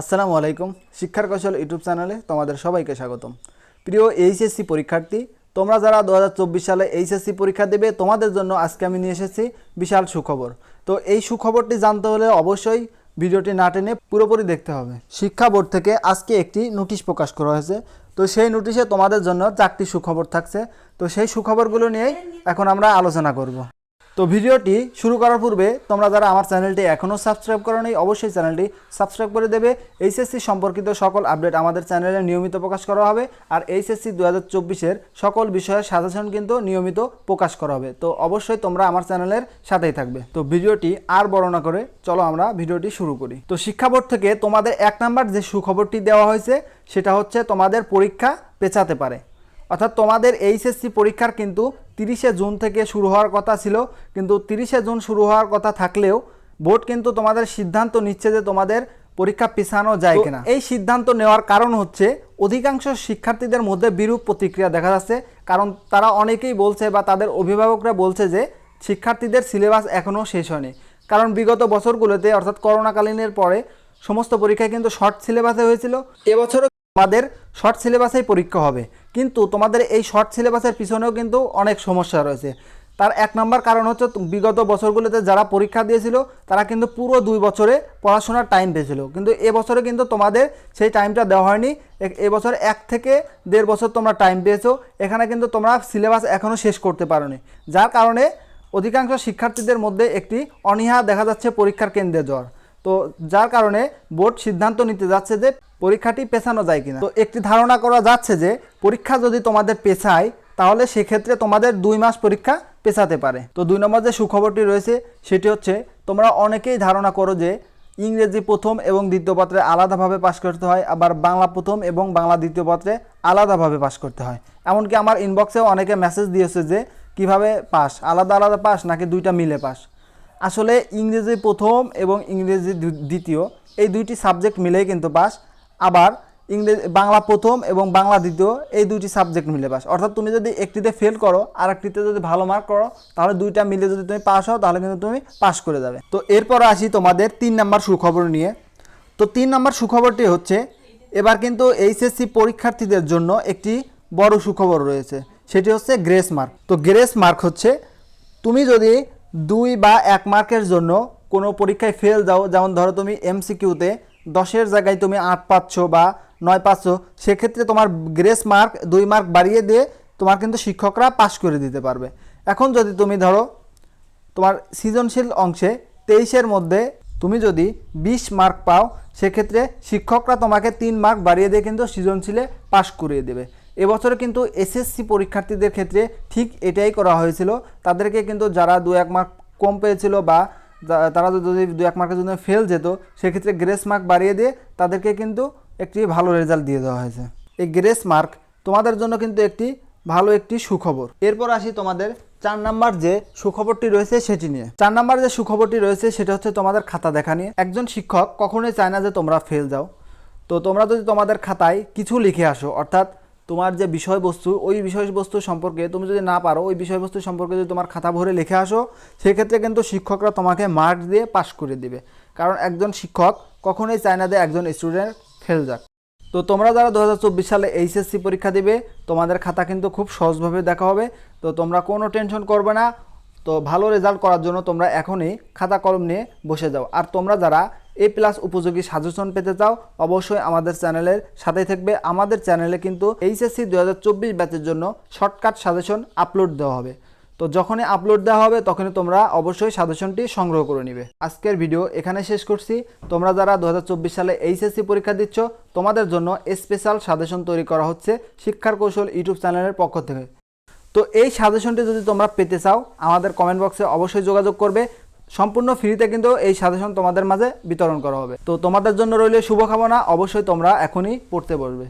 আসসালামু আলাইকুম, শিক্ষার কৌশল ইউটিউব চ্যানেলে তোমাদের সবাইকে স্বাগতম। প্রিয় এইচএসসি পরীক্ষার্থী, তোমরা যারা দু হাজার চব্বিশ সালে এইচএসসি পরীক্ষা দেবে, তোমাদের জন্য আজকে আমি নিয়ে এসেছি বিশাল সুখবর। তো এই সুখবরটি জানতে হলে অবশ্যই ভিডিওটি না টেনে পুরোপুরি দেখতে হবে। শিক্ষা বোর্ড থেকে আজকে একটি নোটিশ প্রকাশ করা হয়েছে। তো সেই নোটিশে তোমাদের জন্য চারটি সুখবর থাকছে। তো সেই সুখবরগুলো নিয়েই এখন আমরা আলোচনা করব। তো ভিডিওটি শুরু করার পূর্বে তোমরা যারা আমার চ্যানেলটি এখনও সাবস্ক্রাইব করো নি অবশ্যই চ্যানেলটি সাবস্ক্রাইব করে দেবে। এইচএসসি সম্পর্কিত সকল আপডেট আমাদের চ্যানেলে নিয়মিত প্রকাশ করা হবে আর এইচএসসি দু হাজার চব্বিশের সকল বিষয়ের সাজেশন কিন্তু নিয়মিত প্রকাশ করা হবে। তো অবশ্যই তোমরা আমার চ্যানেলের সাথেই থাকবে। তো ভিডিওটি আর বড় না করে চলো আমরা ভিডিওটি শুরু করি। তো শিক্ষা বোর্ড থেকে তোমাদের এক নাম্বার যে সুখবরটি দেওয়া হয়েছে, সেটা হচ্ছে তোমাদের পরীক্ষা পেছাতে পারে। অর্থাৎ তোমাদের এইচএসসি পরীক্ষার কিন্তু তিরিশে জুন থেকে শুরু হওয়ার কথা ছিল কিন্তু তিরিশে জুন শুরু হওয়ার কথা থাকলেও বোর্ড কিন্তু তোমাদের সিদ্ধান্ত নিচ্ছে যে তোমাদের পরীক্ষা পেছানো যায় কিনা। এই সিদ্ধান্ত নেওয়ার কারণ হচ্ছে অধিকাংশ শিক্ষার্থীদের মধ্যে বিরূপ প্রতিক্রিয়া দেখা যাচ্ছে কারণ তারা অনেকেই বলছে বা তাদের অভিভাবকরা বলছে যে শিক্ষার্থীদের সিলেবাস এখনও শেষ হয়নি। কারণ বিগত বছরগুলোতে অর্থাৎ করোনাকালীনের পরে সমস্ত পরীক্ষায় কিন্তু শর্ট সিলেবাসে হয়েছিল। এবছরও তোমাদের শর্ট সিলেবাসেই পরীক্ষা হবে। কিন্তু তোমাদের এই শর্ট সিলেবাসের পিছনেও কিন্তু অনেক সমস্যা রয়েছে। তার এক নম্বর কারণ হচ্ছে বিগত বছরগুলোতে যারা পরীক্ষা দিয়েছিল, তারা কিন্তু পুরো দুই বছরে পড়াশোনার টাইম পেয়েছিল। কিন্তু এবছরে কিন্তু তোমাদের সেই টাইমটা দেওয়া হয়নি। এবছর এক থেকে দেড় বছর তোমরা টাইম পেয়েছ। এখানে কিন্তু তোমরা সিলেবাস এখনও শেষ করতে পারোনি। যার কারণে অধিকাংশ শিক্ষার্থীদের মধ্যে একটি অনীহা দেখা যাচ্ছে পরীক্ষার কেন্দ্রে জ্বর তো যার কারণে বোর্ড সিদ্ধান্ত নিতে যাচ্ছে যে পরীক্ষাটি পেছানো যায় কিনা। তো একটি ধারণা করা যাচ্ছে যে, পরীক্ষা যদি তোমাদের পেছায়, তাহলে সেক্ষেত্রে তোমাদের দুই মাস পরীক্ষা পেছাতে পারে। তো দুই নম্বর যে সুখবরটি রয়েছে, সেটি হচ্ছে, তোমরা অনেকেই ধারণা করো যে, ইংরেজি প্রথম এবং দ্বিতীয় পত্রে আলাদাভাবে পাশ করতে হয়, আবার বাংলা প্রথম এবং বাংলা দ্বিতীয় পত্রে আলাদাভাবে পাশ করতে হয়। এমনকি আমার ইনবক্সেও অনেকে মেসেজ দিয়েছে যে, কীভাবে পাস? আলাদা আলাদা পাস, নাকি দুইটা মিলে পাস? আসলে ইংরেজি প্রথম এবং ইংরেজি দ্বিতীয়, এই দুইটি সাবজেক্ট মিলেই কিন্তু পাস। আবার ইংরেজি, বাংলা প্রথম এবং বাংলা দ্বিতীয়, এই দুইটি সাবজেক্ট মিলে পাস অর্থাৎ তুমি যদি একটিতে ফেল করো আর একটিতে যদি ভালো মার্ক করো, তাহলে দুইটা মিলে যদি তুমি পাস হও, তাহলে কিন্তু তুমি পাস করে যাবে। তো এরপর আসি তোমাদের তিন নাম্বার সুখবর নিয়ে। তো তিন নাম্বার সুখবরটি হচ্ছে, এবার কিন্তু এইচএসসি পরীক্ষার্থীদের জন্য একটি বড় সুখবর রয়েছে। সেটি হচ্ছে গ্রেস মার্ক তো গ্রেস মার্ক হচ্ছে, তুমি যদি দুই বা এক মার্কের জন্য কোনো পরীক্ষায় ফেল যাও, যেমন ধরো তুমি এমসিকিউতে দশের জায়গায় তুমি আট পাচ্ছ বা নয় পাচ্ছ, সেক্ষেত্রে তোমার গ্রেস মার্ক, দুই মার্ক বাড়িয়ে দিয়ে তোমার কিন্তু শিক্ষকরা পাশ করে দিতে পারবে। এখন যদি তুমি ধরো, তোমার সৃজনশীল অংশে তেইশের মধ্যে তুমি যদি বিশ মার্ক পাও, সেক্ষেত্রে শিক্ষকরা তোমাকে তিন মার্ক বাড়িয়ে দিয়ে কিন্তু সৃজনশীলে পাশ করিয়ে দেবে। এবছরে কিন্তু এসএসসি পরীক্ষার্থীদের ক্ষেত্রে ঠিক এটাই করা হয়েছিল। তাদেরকে কিন্তু যারা দু এক মার্ক কম পেয়েছিল বা তারা যদি দু এক মার্কের জন্য ফেল যেত, সেক্ষেত্রে গ্রেস মার্ক বাড়িয়ে দিয়ে তাদেরকে কিন্তু একটি ভালো রেজাল্ট দিয়ে দেওয়া হয়েছে। এই গ্রেস মার্ক তোমাদের জন্য কিন্তু একটি ভালো একটি সুখবর। এরপর আসি তোমাদের চার নাম্বার যে সুখবরটি রয়েছে সেটি নিয়ে। চার নাম্বার যে সুখবরটি রয়েছে সেটা হচ্ছে তোমাদের খাতা দেখা নিয়ে। একজন শিক্ষক কখনোই চায় না যে তোমরা ফেল যাও। তো তোমরা যদি তোমাদের খাতায় কিছু লিখে আসো, অর্থাৎ তোমার যে বিষয়বস্তু, ওই বিষয়বস্তু সম্পর্কে তুমি যদি না পারো, ওই বিষয়বস্তু সম্পর্কে যদি তোমার খাতা ভরে লিখে আসো, সেক্ষেত্রে কিন্তু শিক্ষকরা তোমাকে মার্ক দিয়ে পাশ করে দিবে। কারণ একজন শিক্ষক কখনোই চায় না যে একজন স্টুডেন্ট ফেল যাক। তো তোমরা যারা দু হাজার চব্বিশ সালে এইচএসসি পরীক্ষা দিবে, তোমাদের খাতা কিন্তু খুব সহজভাবে দেখা হবে। তো তোমরা কোনো টেনশন করবে না। তো ভালো রেজাল্ট করার জন্য তোমরা এখনই খাতা কলম নিয়ে বসে যাও। আর তোমরা যারা এ প্লাস উপযোগী সাজেশন পেতে চাও, অবশ্যই আমাদের চ্যানেলের সাথেই থাকবে। আমাদের চ্যানেলে কিন্তু এইচএসসি দু হাজার চব্বিশ ব্যাচের জন্য শর্টকাট সাজেশন আপলোড দেওয়া হবে। তো যখনই আপলোড দেওয়া হবে, তখনই তোমরা অবশ্যই সাজেশনটি সংগ্রহ করে নিবে। আজকের ভিডিও এখানে শেষ করছি। তোমরা যারা দু হাজার চব্বিশ সালে এইচএসসি পরীক্ষা দিচ্ছ, তোমাদের জন্য স্পেশাল সাজেশন তৈরি করা হচ্ছে শিক্ষার কৌশল ইউটিউব চ্যানেলের পক্ষ থেকে। তো এই সাজেশনটি যদি তোমরা পেতে চাও, আমাদের কমেন্ট বক্সে অবশ্যই যোগাযোগ করবে। সম্পূর্ণ ফ্রিতে কিন্তু এই সাজেশন তোমাদের মাঝে বিতরণ করা হবে। তো তোমাদের জন্য রইলে শুভকামনা, অবশ্যই তোমরা এখনই পড়তে বসবে।